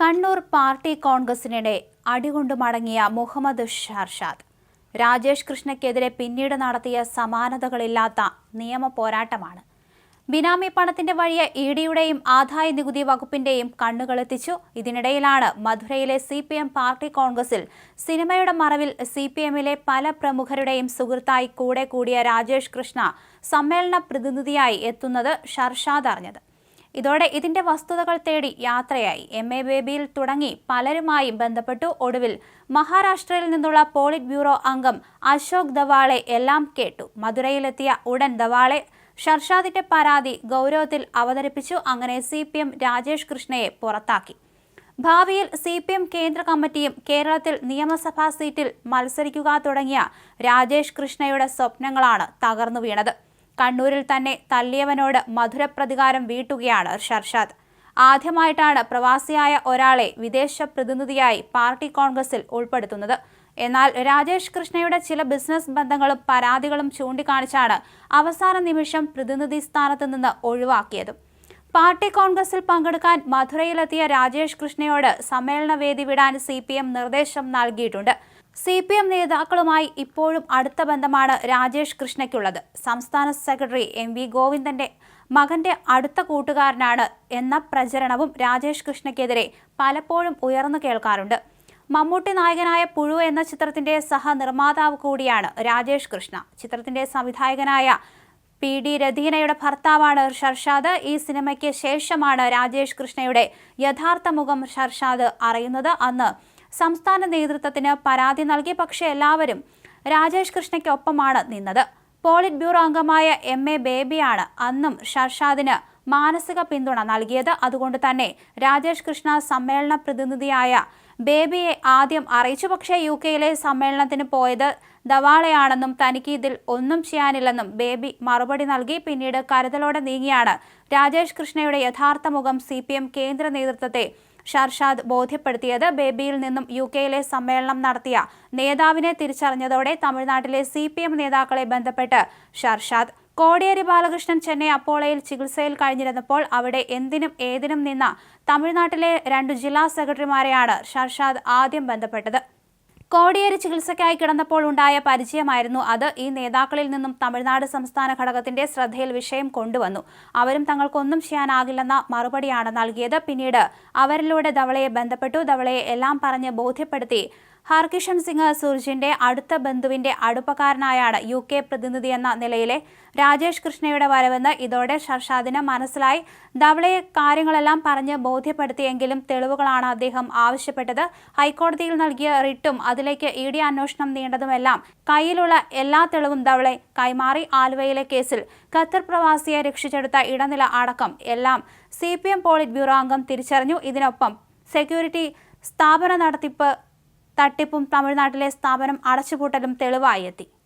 Kannur party കോൺഗ്രസിനിടെ അടികൊണ്ടു മടങ്ങിയ മുഹമ്മദ് ഷർഷാദ്. രാജേഷ് കൃഷ്ണയ്ക്കെതിരെ പിന്നീട് നടത്തിയ സമാനതകളില്ലാത്ത നിയമ പോരാട്ടമാണ്. ബിനാമി പണത്തിന്റെ വഴിയെ ഇ ഡിയുടെയും ആദായ നികുതി വകുപ്പിന്റെയും കണ്ണുകളെത്തിച്ചു. ഇതിനിടയിലാണ് മധുരയിലെ സി പി എം പാർട്ടി കോൺഗ്രസിൽ സിനിമയുടെ മറവിൽ സി പി എമ്മിലെ പല പ്രമുഖരുടെയും സുഹൃത്തായി കൂടെ കൂടിയ രാജേഷ് കൃഷ്ണ സമ്മേളന പ്രതിനിധിയായി എത്തുന്നത് ഷർഷാദ് അറിഞ്ഞത്. ഇതോടെ ഇതിന്റെ വസ്തുതകൾ തേടി യാത്രയായി. എം എ ബേബിയിൽ തുടങ്ങി പലരുമായും ബന്ധപ്പെട്ടു. ഒടുവിൽ മഹാരാഷ്ട്രയിൽ നിന്നുള്ള പോളിറ്റ് ബ്യൂറോ അംഗം അശോക് ദവാളെ എല്ലാം കേട്ടു. മധുരയിലെത്തിയ ഉടൻ ദവാളെ ഷർഷാദിന്റെ പരാതി ഗൗരവത്തിൽ അവതരിപ്പിച്ചു. അങ്ങനെ സി പി എം രാജേഷ് കൃഷ്ണയെ പുറത്താക്കി. ഭാവിയിൽ സി പി എം കേന്ദ്ര കമ്മിറ്റിയും കേരളത്തിൽ നിയമസഭാ സീറ്റിൽ മത്സരിക്കുക തുടങ്ങിയ രാജേഷ് കൃഷ്ണയുടെ സ്വപ്നങ്ങളാണ് തകർന്നു വീണത്. കണ്ണൂരിൽ തന്നെ തല്ലിയവനോട് മധുരപ്രതികാരം വീട്ടുകയാണ് ഷർഷാദ്. ആദ്യമായിട്ടാണ് പ്രവാസിയായ ഒരാളെ വിദേശ പ്രതിനിധിയായി പാർട്ടി കോൺഗ്രസിൽ ഉൾപ്പെടുത്തുന്നത്. എന്നാൽ രാജേഷ് കൃഷ്ണയുടെ ചില ബിസിനസ് ബന്ധങ്ങളും പരാതികളും ചൂണ്ടിക്കാണിച്ചാണ് അവസാന നിമിഷം പ്രതിനിധി സ്ഥാനത്ത് നിന്ന് ഒഴിവാക്കിയത്. പാർട്ടി കോൺഗ്രസിൽ പങ്കെടുക്കാൻ മധുരയിലെത്തിയ രാജേഷ് കൃഷ്ണയോട് സമ്മേളന വേദി വിടാൻ സി നിർദ്ദേശം നൽകിയിട്ടുണ്ട്. സി പി എം നേതാക്കളുമായി ഇപ്പോഴും അടുത്ത ബന്ധമാണ് രാജേഷ് കൃഷ്ണയ്ക്കുള്ളത്. സംസ്ഥാന സെക്രട്ടറി എം വി ഗോവിന്ദന്റെ മകന്റെ അടുത്ത കൂട്ടുകാരനാണ് എന്ന പ്രചരണവും രാജേഷ് കൃഷ്ണയ്ക്കെതിരെ പലപ്പോഴും ഉയർന്നു കേൾക്കാറുണ്ട്. മമ്മൂട്ടി നായകനായ പുഴു എന്ന ചിത്രത്തിന്റെ സഹനിർമ്മാതാവ് കൂടിയാണ് രാജേഷ് കൃഷ്ണ. ചിത്രത്തിന്റെ സംവിധായകനായ പി ഡി രതീനയുടെ ഭർത്താവാണ് ഷർഷാദ്. ഈ സിനിമയ്ക്ക് ശേഷമാണ് രാജേഷ് കൃഷ്ണയുടെ യഥാർത്ഥ മുഖം ഷർഷാദ് അറിയുന്നത്. അന്ന് സംസ്ഥാന നേതൃത്വത്തിന് പരാതി നൽകി. പക്ഷെ എല്ലാവരും രാജേഷ് കൃഷ്ണയ്ക്കൊപ്പമാണ് നിന്നത്. പോളിറ്റ് ബ്യൂറോ അംഗമായ എം. എ. ബേബിയാണ് അന്നും ഷർഷാദിന് മാനസിക പിന്തുണ നൽകിയത്. അതുകൊണ്ട് തന്നെ രാജേഷ് കൃഷ്ണ സമ്മേളന പ്രതിനിധിയായ ബേബിയെ ആദ്യം അറിയിച്ചു. പക്ഷേ യു കെയിലെ സമ്മേളനത്തിന് പോയത് ദവാളയാണെന്നും തനിക്ക് ഇതിൽ ഒന്നും ചെയ്യാനില്ലെന്നും ബേബി മറുപടി നൽകി. പിന്നീട് കരുതലോടെ നീങ്ങിയാണ് രാജേഷ് കൃഷ്ണയുടെ യഥാർത്ഥ മുഖം സി കേന്ദ്ര നേതൃത്വത്തെ ഷർഷാദ് ബോധ്യപ്പെടുത്തിയത് ബേബിയിൽ നിന്നും യു കെയിലെ സമ്മേളനം നടത്തിയ നേതാവിനെ തിരിച്ചറിഞ്ഞതോടെ തമിഴ്നാട്ടിലെ സി പി എം നേതാക്കളെ ബന്ധപ്പെട്ട് ഷർഷാദ് കോടിയേരി ബാലകൃഷ്ണൻ ചെന്നൈ അപ്പോളയിൽ ചികിത്സയിൽ കഴിഞ്ഞിരുന്നപ്പോൾ അവിടെ എന്തിനും ഏതിനും നിന്ന തമിഴ്നാട്ടിലെ രണ്ടു ജില്ലാ സെക്രട്ടറിമാരെയാണ് ഷർഷാദ് ആദ്യം ബന്ധപ്പെട്ടത്. കോടിയേരി ചികിത്സയ്ക്കായി കിടന്നപ്പോൾ ഉണ്ടായ പരിചയമായിരുന്നു അത്. ഈ നേതാക്കളിൽ നിന്നും തമിഴ്നാട് സംസ്ഥാന ഘടകത്തിന്റെ ശ്രദ്ധയിൽ വിഷയം കൊണ്ടുവന്നു. അവരും തങ്ങൾക്കൊന്നും ചെയ്യാനാകില്ലെന്ന മറുപടിയാണ് നൽകിയത്. പിന്നീട് അവരിലൂടെ ധവളയെ ബന്ധപ്പെട്ടു. ധവളയെ എല്ലാം പറഞ്ഞ് ബോധ്യപ്പെടുത്തി ഹർകിഷൻ സിംഗ് സുർജിന്റെ അടുത്ത ബന്ധുവിന്റെ അടുപ്പക്കാരനായാണ് യു കെ പ്രതിനിധി എന്ന നിലയിലെ രാജേഷ് കൃഷ്ണയുടെ വരവെന്ന് ഇതോടെ ഷർഷാദിന് മനസ്സിലായി. ധവളയെ കാര്യങ്ങളെല്ലാം പറഞ്ഞ് ബോധ്യപ്പെടുത്തിയെങ്കിലും തെളിവുകളാണ് അദ്ദേഹം ആവശ്യപ്പെട്ടത്. ഹൈക്കോടതിയിൽ നൽകിയ റിട്ടും അതിലേക്ക് ഇ ഡി അന്വേഷണം നീണ്ടതുമെല്ലാം. കയ്യിലുള്ള എല്ലാ തെളിവും ധവളെ കൈമാറി ആലുവയിലെ കേസിൽ. ഖത്തർ പ്രവാസിയെ രക്ഷിച്ചെടുത്ത ഇടനില അടക്കം എല്ലാം C P M polit bureau അംഗം തിരിച്ചറിഞ്ഞു. ഇതിനൊപ്പം സെക്യൂരിറ്റി സ്ഥാപന നടത്തിപ്പ് തട്ടിപ്പും തമിഴ്നാട്ടിലെ സ്ഥാപനം അടച്ചുപൂട്ടലും തെളിവായി എത്തി